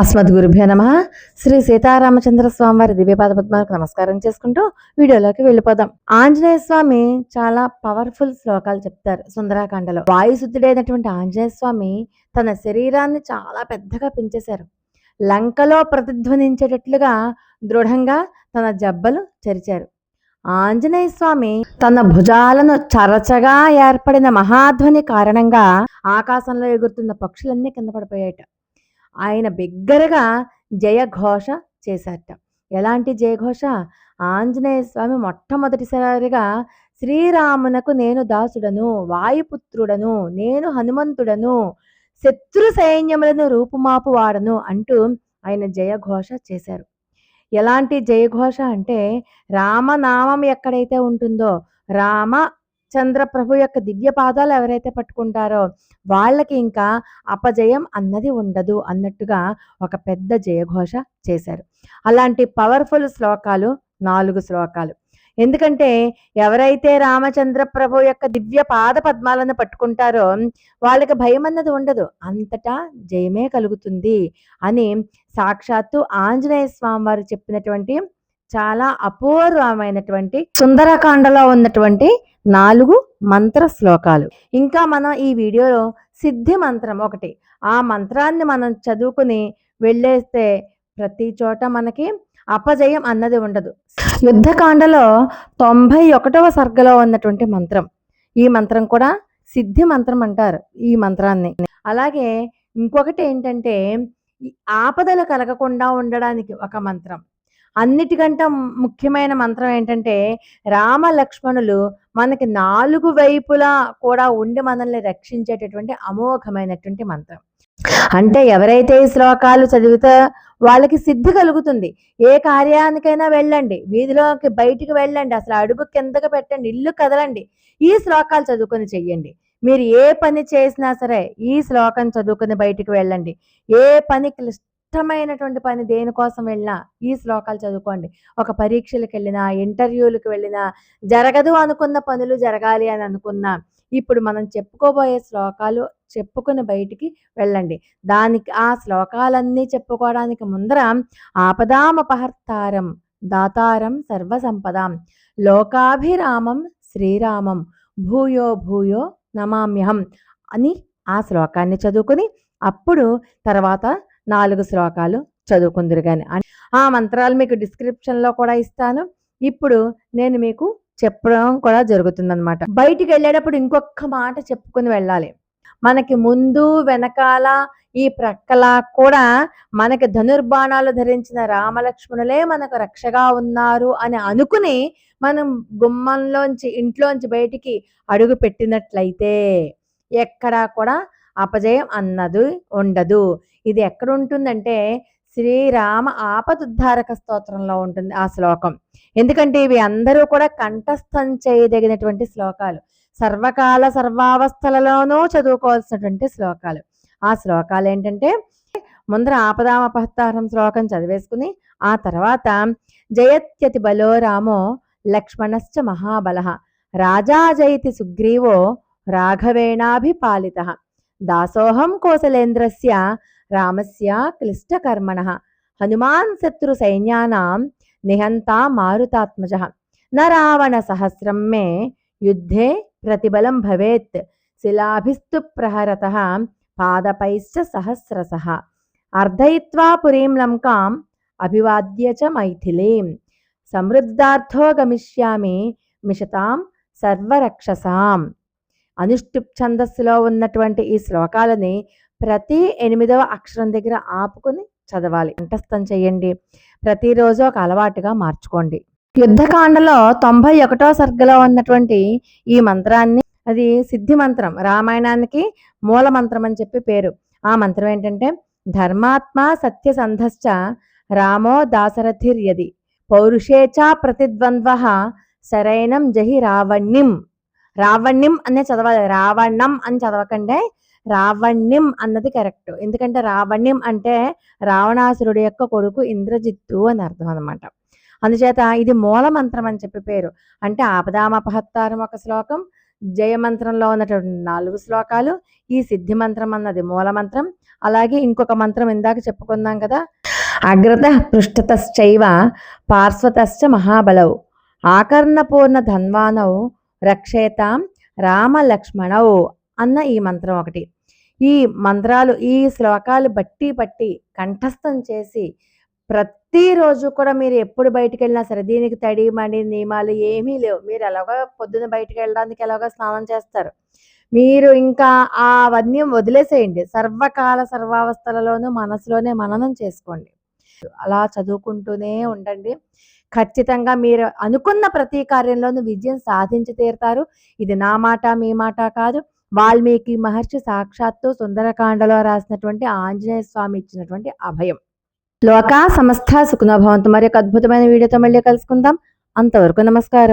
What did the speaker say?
అస్మద్గురుభ్యో నమ. శ్రీ సీతారామచంద్ర స్వామి వారి దివ్యపాద పద్మాలకు నమస్కారం చేసుకుంటూ వీడియోలోకి వెళ్ళిపోదాం. ఆంజనేయ స్వామి చాలా పవర్ఫుల్ శ్లోకాలు చెప్తారు సుందరాకాండలో. వాయుశుద్ధుడైనటువంటి ఆంజనేయ స్వామి తన శరీరాన్ని చాలా పెద్దగా పెంచేశారు. లంకలో ప్రతిధ్వనించేటట్లుగా దృఢంగా తన జబ్బలు చెరిచారు ఆంజనేయ స్వామి తన భుజాలను చరచగా ఏర్పడిన మహాధ్వని కారణంగా ఆకాశంలో ఎగురుతున్న పక్షులన్నీ కింద పడిపోయాయట. ఆయన బిగ్గరగా జయఘోష చేశారట. ఎలాంటి జయఘోష? ఆంజనేయ స్వామి మొట్టమొదటిసారిగా శ్రీరామునకు నేను దాసుడను వాయుపుత్రుడను నేను హనుమంతుడను శత్రు సైన్యములను రూపుమాపు వాడను అంటూ ఆయన జయఘోష చేశారు. ఎలాంటి జయఘోష అంటే రామనామం ఎక్కడైతే ఉంటుందో రామ చంద్రప్రభు యొక్క దివ్య పాదాలు ఎవరైతే పట్టుకుంటారో వాళ్ళకి ఇంకా అపజయం అన్నది ఉండదు అన్నట్టుగా ఒక పెద్ద జయఘోష చేశారు. అలాంటి పవర్ఫుల్ శ్లోకాలు నాలుగు శ్లోకాలు. ఎందుకంటే ఎవరైతే రామచంద్ర ప్రభు యొక్క దివ్య పాద పద్మాలను పట్టుకుంటారో వాళ్ళకి భయం అన్నది ఉండదు. అంతటా జయమే కలుగుతుంది అని సాక్షాత్తు ఆంజనేయ స్వామి వారు చెప్పినటువంటి చాలా అపూర్వమైనటువంటి సుందరకాండలో ఉన్నటువంటి నాలుగు మంత్ర శ్లోకాలు. ఇంకా మనం ఈ వీడియోలో సిద్ధి మంత్రం ఒకటి. ఆ మంత్రాన్ని మనం చదువుకుని వెళ్ళేస్తే ప్రతి చోట మనకి అపజయం అన్నది ఉండదు. యుద్ధకాండలో తొంభై ఒకటవ సర్గలో ఉన్నటువంటి మంత్రం. ఈ మంత్రం కూడా సిద్ధి మంత్రం అంటారు ఈ మంత్రాన్ని. అలాగే ఇంకొకటి ఏంటంటే ఆపదలు కలగకుండా ఉండడానికి ఒక మంత్రం. అన్నిటికంట ముఖ్యమైన మంత్రం ఏంటంటే రామ లక్ష్మణులు మనకి నాలుగు వైపులా కూడా ఉండి మనల్ని రక్షించేటటువంటి అమోఘమైనటువంటి మంత్రం. అంటే ఎవరైతే ఈ శ్లోకాలు చదివితే వాళ్ళకి సిద్ధి కలుగుతుంది. ఏ కార్యానికైనా వెళ్ళండి. వీధిలోకి బయటికి వెళ్ళండి. అసలు అడుగు కిందకి పెట్టండి. ఇల్లు కదలండి. ఈ శ్లోకాలు చదువుకొని చెయ్యండి. మీరు ఏ పని చేసినా సరే ఈ శ్లోకం చదువుకుని బయటికి వెళ్ళండి. ఏ పని ఇష్టమైనటువంటి పని దేనికోసం వెళ్ళినా ఈ శ్లోకాలు చదువుకోండి. ఒక పరీక్షలకు వెళ్ళినా ఇంటర్వ్యూలకు వెళ్ళినా జరగదు అనుకున్న పనులు జరగాలి అని అనుకున్నా ఇప్పుడు మనం చెప్పుకోబోయే శ్లోకాలు చెప్పుకుని బయటికి వెళ్ళండి. దానికి ఆ శ్లోకాలన్నీ చెప్పుకోవడానికి ముందర ఆపదామపహర్తారం దాతారం సర్వసంపదాం లోకాభిరామం శ్రీరామం భూయో భూయో నమామ్యహం అని ఆ శ్లోకాన్ని చదువుకుని అప్పుడు తర్వాత నాలుగు శ్లోకాలు చదువుకుందరు కానీ ఆ మంత్రాలు మీకు డిస్క్రిప్షన్లో కూడా ఇస్తాను. ఇప్పుడు నేను మీకు చెప్పడం కూడా జరుగుతుందన్నమాట. బయటికి వెళ్ళేటప్పుడు ఇంకొక మాట చెప్పుకుని వెళ్ళాలి. మనకి ముందు వెనకాల ఈ ప్రక్కల కూడా మనకి ధనుర్బాణాలు ధరించిన రామలక్ష్మణులే మనకు రక్షగా ఉన్నారు అని అనుకుని మనం గుమ్మంలోంచి ఇంట్లోంచి బయటికి అడుగు పెట్టినట్లయితే ఎక్కడా కూడా అపజయం అన్నది ఉండదు. ఇది ఎక్కడ ఉంటుందంటే శ్రీరామ ఆపదుద్ధారక స్తోత్రంలో ఉంటుంది ఆ శ్లోకం. ఎందుకంటే ఇవి అందరూ కూడా కంఠస్థం చేయదగినటువంటి శ్లోకాలు. సర్వకాల సర్వావస్థలలోనూ చదువుకోవాల్సినటువంటి శ్లోకాలు. ఆ శ్లోకాలు ఏంటంటే ముందర ఆపదామపహత్తారం శ్లోకం చదివేసుకుని ఆ తర్వాత జయత్యతి బలో రామో లక్ష్మణశ్చ మహాబల రాజా జయతి సుగ్రీవో రాఘవేణాభిపాలిత దాసోహం కోసలేంద్రస్య రామస్య క్లిష్టకర్మణ హనుమాన్ శత్రు సైన్యానాం నిహంతా మారుతాత్మజ న రావణ సహస్రం మే యుద్ధే ప్రతిబలం భవేత్ శిలాభిస్తు ప్రహరత పాదపైశ్చ సహస్రస అర్ధయిత్వా పురీం లంకాం అభివాద్య చ మైథిలీం సమృద్ధార్థో గమిష్యామి మిషతాం సర్వరక్షసాం అనుష్టుప్ ఛందస్సులో ఉన్నటువంటి ఈ శ్లోకాలని ప్రతి ఎనిమిదవ అక్షరం దగ్గర ఆపుకుని చదవాలి. కంఠస్థం చేయండి. ప్రతిరోజు ఒక అలవాటుగా మార్చుకోండి. యుద్ధకాండలో తొంభై ఒకటో సర్గలో ఉన్నటువంటి ఈ మంత్రాన్ని అది సిద్ధి మంత్రం రామాయణానికి మూల మంత్రం అని చెప్పి పేరు. ఆ మంత్రం ఏంటంటే ధర్మాత్మ సత్యసంధశ్చ రామో దాసరథిర్యది. పౌరుషేచ ప్రతిద్వంద్వ శరైనం జహి రావణ్యం రావణ్యం అనే చదవాలి. రావణం అని చదవకండి రావణ్యం అన్నది కరెక్ట్ ఎందుకంటే రావణ్యం అంటే రావణాసురుడి యొక్క కొడుకు ఇంద్రజిత్తు అని అర్థం అనమాట అందుచేత ఇది మూల మంత్రం అని చెప్పి పేరు. అంటే ఆపదామపహత్తారం ఒక శ్లోకం జయమంత్రంలో ఉన్నటువంటి నాలుగు శ్లోకాలు ఈ సిద్ధి మంత్రం అన్నది మూల మంత్రం. అలాగే ఇంకొక మంత్రం ఇందాక చెప్పుకున్నాం కదా అగ్రత పృష్ఠతశ్చైవ పార్శ్వతశ్చ మహాబలౌ ఆకర్ణపూర్ణ ధన్వానౌ రక్షేతాం రామలక్ష్మణౌ అన్న ఈ మంత్రం ఒకటి. ఈ మంత్రాలు ఈ శ్లోకాలు బట్టి పట్టి కంఠస్థం చేసి ప్రతిరోజు కూడా మీరు ఎప్పుడు బయటికి వెళ్ళినా సరే దీనికి తడి మడి నియమాలు ఏమీ లేవు. మీరు ఎలాగో పొద్దున్న బయటకు వెళ్ళడానికి ఎలాగో స్నానం చేస్తారు. మీరు ఇంకా ఆ అవన్నీ వదిలేసేయండి. సర్వకాల సర్వావస్థలలోనూ మనసులోనే మననం చేసుకోండి. అలా చదువుకుంటూనే ఉండండి. ఖచ్చితంగా మీరు అనుకున్న ప్రతి కార్యంలోనూ విజయం సాధించి తీరుతారు. ఇది నా మాట మీ మాట కాదు. వాల్మీకి మహర్షి సాక్షాత్తు సుందరకాండలో రాసినటువంటి ఆంజనేయ స్వామి ఇచ్చినటువంటి అభయం. లోకా సమస్త సుఖనోభవంతు మరి ఒక అద్భుతమైన వీడియోతో మళ్ళీ కలుసుకుందాం. అంతవరకు నమస్కారం.